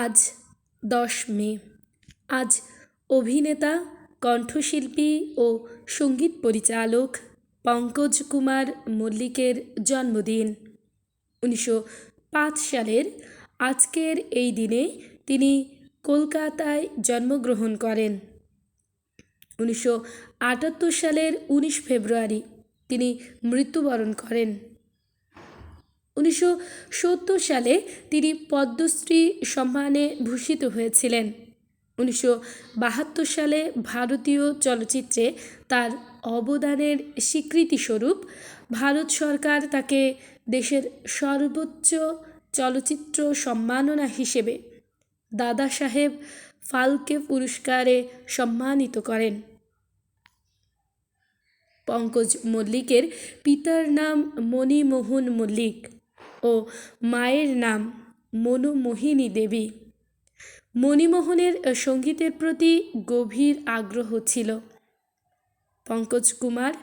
আজ দশ মে। আজ অভিনেতা, কণ্ঠশিল্পী ও সংগীত পরিচালক পঙ্কজ কুমার মল্লিকের জন্মদিন। উনিশশো পাঁচ সালের আজকের এই দিনে তিনি কলকাতায় জন্মগ্রহণ করেন। উনিশশো আটাত্তর সালের উনিশ ফেব্রুয়ারি তিনি মৃত্যুবরণ করেন। উনিশশো সত্তর সালে তিনি পদ্মশ্রী সম্মানে ভূষিত হয়েছিলেন। উনিশশো বাহাত্তর সালে ভারতীয় চলচ্চিত্রে তার অবদানের স্বীকৃতিস্বরূপ ভারত সরকার তাকে দেশের সর্বোচ্চ চলচ্চিত্র সম্মাননা হিসেবে দাদা সাহেব ফালকে পুরস্কারে সম্মানিত করেন। পঙ্কজ মল্লিকের পিতার নাম মণিমোহন মল্লিক। ও মায়ের নাম মনোমোহিনী দেবী। মণিমোহনের সঙ্গীতের প্রতি গভীর আগ্রহ ছিল। পঙ্কজ কুমার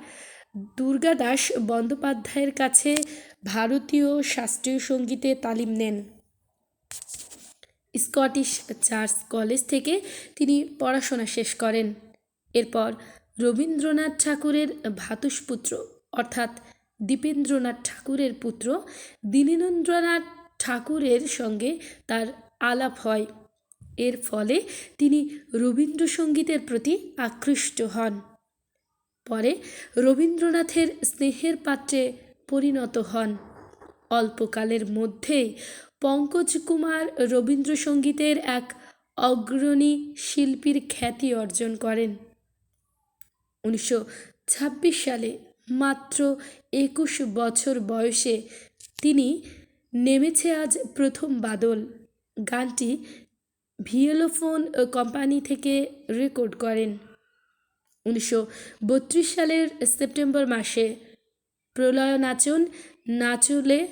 দুর্গাদাস বন্দ্যোপাধ্যায়ের কাছে ভারতীয় শাস্ত্রীয় সঙ্গীতে তালিম নেন। স্কটিশ চার্চ কলেজ থেকে তিনি পড়াশোনা শেষ করেন। এরপর রবীন্দ্রনাথ ঠাকুরের ভ্রাতুষ্পুত্র অর্থাৎ দীপেন্দ্রনাথ ঠাকুরের পুত্র দীনেন্দ্রনাথ ঠাকুরের সঙ্গে তার আলাপ হয়। এর ফলে তিনি রবীন্দ্রসঙ্গীতের প্রতি আকৃষ্ট হন। পরে রবীন্দ্রনাথের স্নেহের পাত্রে পরিণত হন। অল্পকালের মধ্যেই পঙ্কজ কুমার রবীন্দ্রসঙ্গীতের এক অগ্রণী শিল্পীর খ্যাতি অর্জন করেন। উনিশশো ছাব্বিশ সালে মাত্র একুশ বছর বয়সে তিনি নেমেছে আজ প্রথম বাদল। গানটি ভিয়েলোফোন কোম্পানি থেকে রেকর্ড করেন। উনিশশো বত্রিশ সালের সেপ্টেম্বর মাসে প্রলয় নাচন নাচলে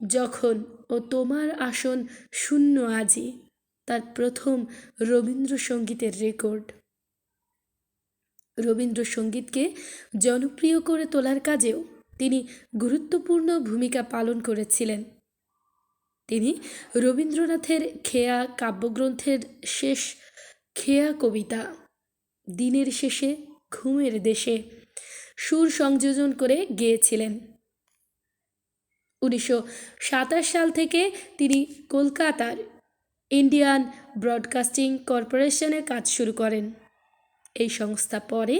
যখন ও তোমার আসন শূন্য আজি তার প্রথম রবীন্দ্রসঙ্গীতের রেকর্ড। রবীন্দ্রসঙ্গীতকে জনপ্রিয় করে তোলার কাজেও তিনি গুরুত্বপূর্ণ ভূমিকা পালন করেছিলেন। তিনি রবীন্দ্রনাথের খেয়া কাব্যগ্রন্থের শেষ খেয়া কবিতা, দিনের শেষে ঘুমের দেশে সুর সংযোজন করে গেয়েছিলেন। উনিশশো সাতাশ সাল থেকে তিনি কলকাতার ইন্ডিয়ান ব্রডকাস্টিং কর্পোরেশনে কাজ শুরু করেন। এই সংস্থা পরে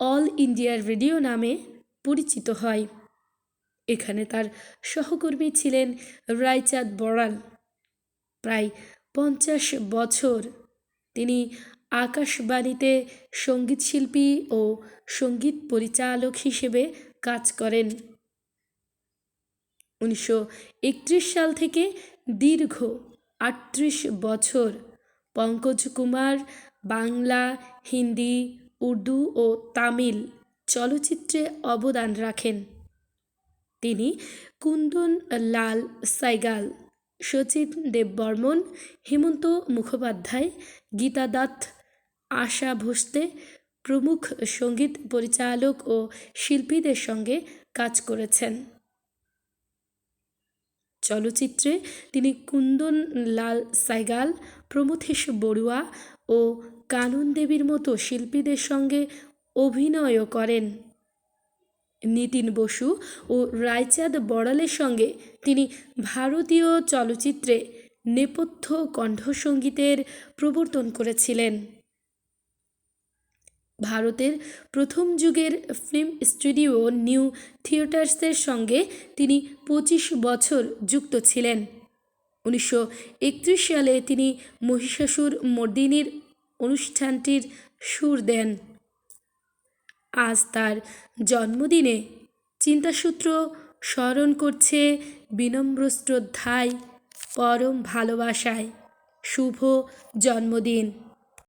অল ইন্ডিয়া রেডিও নামে পরিচিত হয়। এখানে তার সহকর্মী ছিলেন রায়চাঁদ বড়াল প্রায় পঞ্চাশ বছর তিনি আকাশবাণীতে সঙ্গীতশিল্পী ও সংগীত পরিচালক হিসেবে কাজ করেন। উনিশশো একত্রিশ সাল থেকে দীর্ঘ আটত্রিশ বছর পঙ্কজ কুমার বাংলা, হিন্দি, উর্দু ও তামিল চলচ্চিত্রে অবদান রাখেন। তিনি কুন্দন লাল সাইগাল, সচিন দেববর্মন, হেমন্ত মুখোপাধ্যায়, গীতা দত্ত, আশা ভোসলে প্রমুখ সংগীত পরিচালক ও শিল্পীদের সঙ্গে কাজ করেছেন। চলচ্চিত্রে তিনি কুন্দন লাল সাইগাল, প্রমথেশ বড়ুয়া ও কানন দেবীর মতো শিল্পীদের সঙ্গে অভিনয়ও করেন। নিতিন বসু ও রায়চাঁদ বড়ালের সঙ্গে তিনি ভারতীয় চলচ্চিত্রে নেপথ্য কণ্ঠসঙ্গীতের প্রবর্তন করেছিলেন। ভারতের প্রথম যুগের ফিল্ম স্টুডিও নিউ থিয়েটার্সের সঙ্গে তিনি পঁচিশ বছর যুক্ত ছিলেন। উনিশশো একত্রিশ সালে তিনি মহিষাসুর মর্দিনীর অনুষ্ঠানটির সুর দেন। আজ তার জন্মদিনে চিন্তাসূত্র স্মরণ করছে বিনম্র শ্রদ্ধায় পরম ভালোবাসায়। শুভ জন্মদিন।